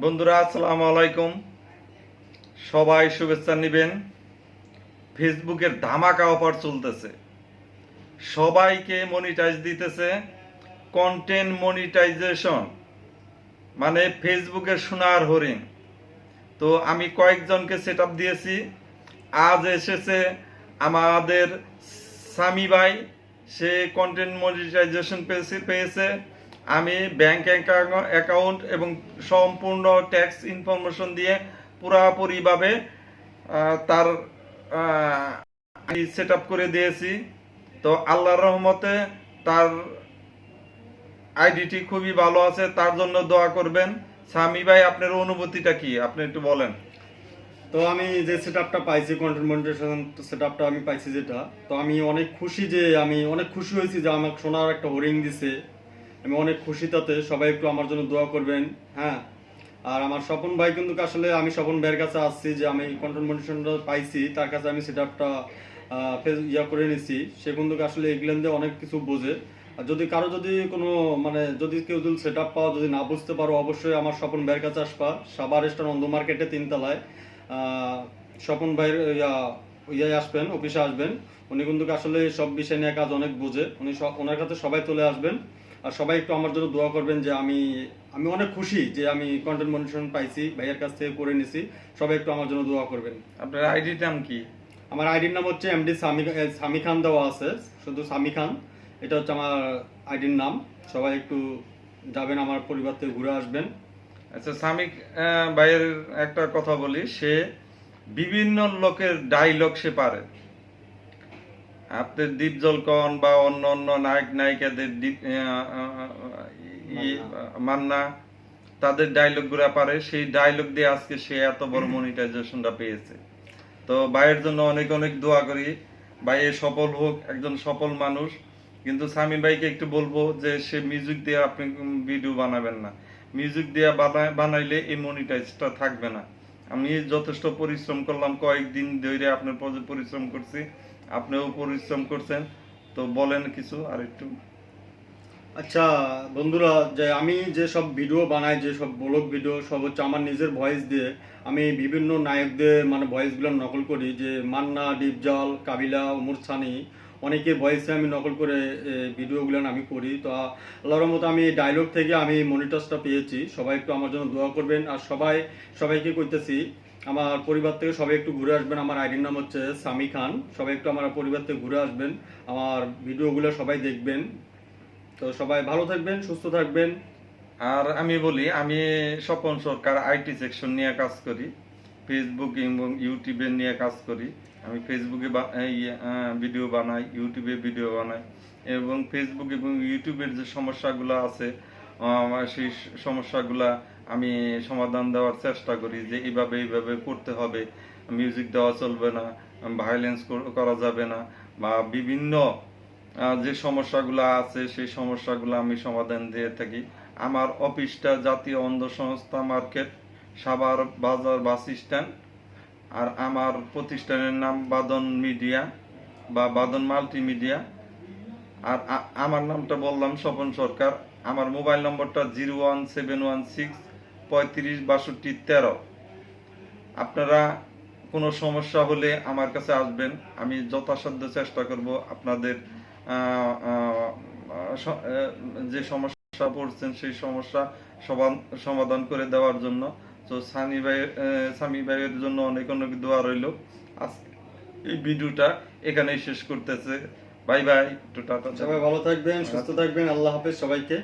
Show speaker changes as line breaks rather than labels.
বন্ধুরা, আসসালামু আলাইকুম। সবাই শুভেচ্ছা নেবেন। ফেসবুকের ধামাকা অফার চলতেছে। সবাইকে মনিটাইজ দিতেছে কন্টেন্ট মনিটাইজেশন মানে ফেসবুকের সোনার হরিণ। তো আমি কয়েকজনকে সেট দিয়েছি। আজ এসেছে আমাদের সামি ভাই। সে কন্টেন্ট মনিটাইজেশন পেয়েছে পেয়েছে। আমি ব্যাংক অ্যাকাউন্ট এবং সম্পূর্ণ ট্যাক্স ইনফরমেশন দিয়ে পুরাপুরিভাবে তার সেট করে দিয়েছি। তো আল্লাহর রহমতে তার আইডিটি খুবই ভালো আছে, তার জন্য দোয়া করবেন। স্বামী ভাই, আপনার অনুভূতিটা কি? আপনি একটু বলেন।
তো আমি যে সেটআপটা পাইছি কন্টেন্ট মনিটাইজেশন সেটআপটা আমি পাইছি যেটা, তো আমি অনেক খুশি যে, আমি অনেক খুশি হয়েছি যে আমাকে সোনার একটা হোরিং দিছে। আমি অনেক খুশি তাতে। সবাই একটু আমার জন্য দোয়া করবেন। হ্যাঁ? আর আমার স্বপন ভাই কিন্তু আসলে আমি স্বপন ভাইয়ের কাছে আসছি যে আমি কন্ট্রোল পাইছি, তার কাছে আমি সেটআপটা ইয়া করে নিছি। সে কিন্তু আসলে এগুলেন অনেক কিছু বোঝে। আর যদি কারও যদি কোনো মানে যদি কেউ যদি সেট আপ পাও, যদি না বুঝতে পারো, অবশ্যই আমার স্বপন ভাইয়ের কাছে আসবা। সাবার স্টার নন্দ মার্কেটে তিনতলায়। স্বপন ভাইয়ের, ইয়া, ইয়ায় আসবেন অফিসে আসবেন। উনি কিন্তু আসলে সব বিষয় নিয়ে কাজ অনেক বোঝে। উনি ওনার কাছে সবাই চলে আসবেন। আর সবাই একটু আমার জন্য দোয়া করবেন যে আমি আমি অনেক খুশি যে আমি কন্টেন্ট মনিটরেশন পাইছি ভাইয়ের কাছ থেকে করে নিছি। সবাই একটু আমার জন্য দোয়া করবেন।
আপনার আইডি নাম কি?
আমার আইডির নাম হচ্ছে এমডি সামি সামি খান দেওয়া আছে শুধু সামি খান এটা হচ্ছে আমার আইডির নাম। সবাই একটু যাবেন আমার পরিবার থেকে ঘুরে আসবেন।
আচ্ছা আহ, ভাইয়ের একটা কথা বলি। সে বিভিন্ন লোকের ডায়লগ সে পারে। আপনার দীপজল কন বা অন্য অন্য নায়ক নায়িকাদের দীপ আহ, আহ, ই- মান্না। তাদের ডায়লগগুলা পারে। সেই ডায়লগ দিয়ে আজকে সে এত বড় মনিটাইজেশনটা পেয়েছে। তো ভাইয়ের জন্য অনেক অনেক দোয়া করি। ভাই এ সফল হোক একজন সফল মানুষ। কিন্তু সামি ভাইকে একটু বলব যে সে মিউজিক দিয়ে আপনি ভিডিও বানাবেন না। মিউজিক দিয়ে বানাইলে এই মনিটাইজটা থাকবে না। আমি যথেষ্ট পরিশ্রম করলাম। কয়েকদিন ধরে আপনার পরিশ্রম করছি আপনিও পরিশ্রম করছেন, তো বলেন কিছু আর একটু।
আচ্ছা বন্ধুরা, যে আমি যে সব ভিডিও বানাই, যে সব ব্লগ ভিডিও সব হচ্ছে আমার নিজের ভয়েস দিয়ে আমি বিভিন্ন নায়কদের মানে ভয়েসগুলো নকল করি, যে মান্না, ডিপজল, কাবিলা, উমর সানি অনেকের ভয়েসে আমি নকল করে ভিডিওগুলো আমি করি। তো আল্লাহর মতো আমি ডায়লগ থেকে আমি মনিটরসটা পেয়েছি। সবাই একটু আমার জন্য দোয়া করবেন। আর সবাই, সবাইকে কইতেছি আমার পরিবার থেকে সবাই একটু ঘুরে আসবেন। আমার আইডির নাম হচ্ছে সামি খান। সবাই একটু আমার পরিবার থেকে ঘুরে আসবেন। আমার ভিডিওগুলো সবাই দেখবেন। তো সবাই ভালো থাকবেন, সুস্থ থাকবেন।
আর আমি বলি, আমি স্বপন সরকার আইটি সেকশন নিয়ে কাজ করি। ফেসবুক এবং ইউটিউবে নিয়ে কাজ করি। আমি ফেসবুকে ভিডিও বানাই, ইউটিউবে ভিডিও বানাই। এবং ফেসবুক এবং ইউটিউবের যে সমস্যাগুলো আছে সেই সমস্যাগুলা আমি সমাধান দেওয়ার চেষ্টা করি যে এইভাবে এইভাবে করতে হবে। মিউজিক দেওয়া চলবে না ভায়োলেন্স করা যাবে না বা বিভিন্ন যে সমস্যাগুলো আছে সেই সমস্যাগুলো আমি সমাধান দিয়ে থাকি। আমার অফিসটা জাতীয় অন্ধ সংস্থা মার্কেট, সাভার বাজার বাস স্ট্যান্ড আর আমার প্রতিষ্ঠানের নাম বাদন মিডিয়া বা বাদন মাল্টিমিডিয়া। আর আমার নামটা বললাম স্বপন সরকার। আমার মোবাইল নম্বরটা zero one seven one six পঁয়ত্রিশ বাষট্টি তেরো। আপনারা কোনো সমস্যা হলে আমার কাছে আসবেন। আমি যথাসাধ্য চেষ্টা করব আপনাদের যে সমস্যা পড়ছেন সেই সমস্যা সমাধান করে দেওয়ার জন্য। তো সানি ভাই সামি ভাইয়ের জন্য অনেক অনেক দোয়া রইল। আজ এই ভিডিওটা এখানেই শেষ করতেছে। বাই বাই একটু টাটা।
সবাই ভালো থাকবেন সুস্থ থাকবেন। আল্লাহ হাফেজ সবাইকে।